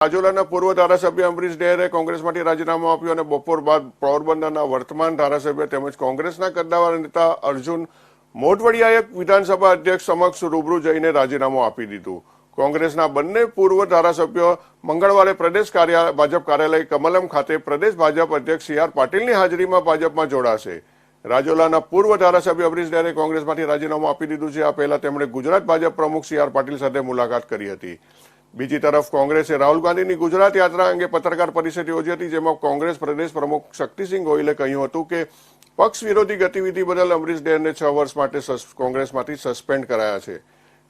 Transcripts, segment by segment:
રાજુલાના પૂર્વ ધારાસભ્ય અમરીશ ડેરે કોંગ્રેસમાંથી રાજીનામું આપ્યું અને બપોર બાદ પોરબંદરના વર્તમાન ધારાસભ્ય તેમજ કોંગ્રેસના કદ્દાવાર નેતા અર્જુન મોટવડિયાએ વિધાનસભા અધ્યક્ષ સમક્ષ રૂબરૂ જઈને રાજીનામું આપી દીધું. કોંગ્રેસના બંને પૂર્વ ધારાસભ્યો મંગળવારે પ્રદેશ કાર્ય, ભાજપ કાર્યાલય કમલમ ખાતે પ્રદેશ ભાજપ અધ્યક્ષ સી આર પાટીલની હાજરીમાં ભાજપમાં જોડાશે. રાજોલાના પૂર્વ ધારાસભ્ય અમરીશ ડેરે કોંગ્રેસમાંથી રાજીનામું આપી દીધું છે. આ પહેલા તેમણે ગુજરાત ભાજપ પ્રમુખ સી આર પાટીલ સાથે મુલાકાત કરી હતી. બીજી તરફ કોંગ્રેસે રાહુલ ગાંધીની ગુજરાત યાત્રા અંગે પત્રકાર પરિષદ યોજી હતી, જેમાં કોંગ્રેસ પ્રદેશ પ્રમુખ શક્તિસિંહ ગોહિલે કહ્યું હતું કે, પક્ષ વિરોધી ગતિવિધિ બદલ અમરીશ ડેરને છ વર્ષ માટે કોંગ્રેસમાંથી સસ્પેન્ડ કરાયા છે.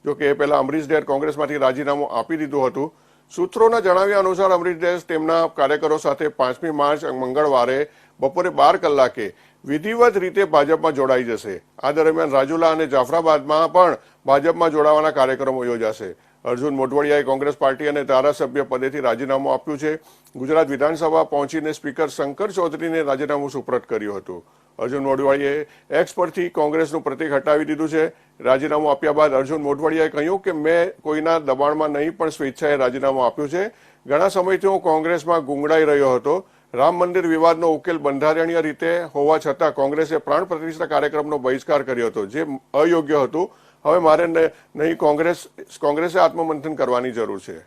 જો કે એ પહેલા અમરીશ ડેર કોંગ્રેસમાંથી રાજીનામું આપી દીધું હતું. સૂત્રોના જણાવ્યા અનુસાર અમરીશ ડેર તેમના કાર્યકરો સાથે પાંચમી માર્ચ મંગળવારે બપોરે બાર કલાકે વિધિવત રીતે ભાજપમાં જોડાઈ જશે. આ દરમિયાન રાજુલા અને જાફરાબાદમાં પણ ભાજપમાં જોડાવાના કાર્યક્રમો યોજાશે. અર્જુન મોઢવાડિયાએ કોંગ્રેસ પાર્ટી અને ધારાસભ્ય પદેથી રાજીનામું આપ્યું છે. ગુજરાત વિધાનસભા પહોંચીને સ્પીકર શંકર ચૌધરીને રાજીનામું સુપ્રત કર્યું હતું. અર્જુન મોટવાડીએ એક્સ પરથી કોંગ્રેસનું પ્રતિક હટાવી દીધું છે. રાજીનામું આપ્યા બાદ અર્જુન મોટવાડીયાએ કહ્યું કે મેં કોઈના દબાણમાં નહીં, પણ સ્વેચ્છાએ રાજીનામું આપ્યું છે. ઘણા સમયથી હું કોંગ્રેસમાં ગુંગળાઈ રહ્યો હતો. રામ મંદિર વિવાદનો ઉકેલ બંધારણીય રીતે હોવા છતાં કોંગ્રેસે પ્રાણ પ્રતિષ્ઠા કાર્યક્રમનો બહિષ્કાર કર્યો હતો, જે અયોગ્ય હતું. હવે મારે નહીં કોંગ્રેસ કોંગ્રેસે આત્મમંથન કરવાની જરૂર છે.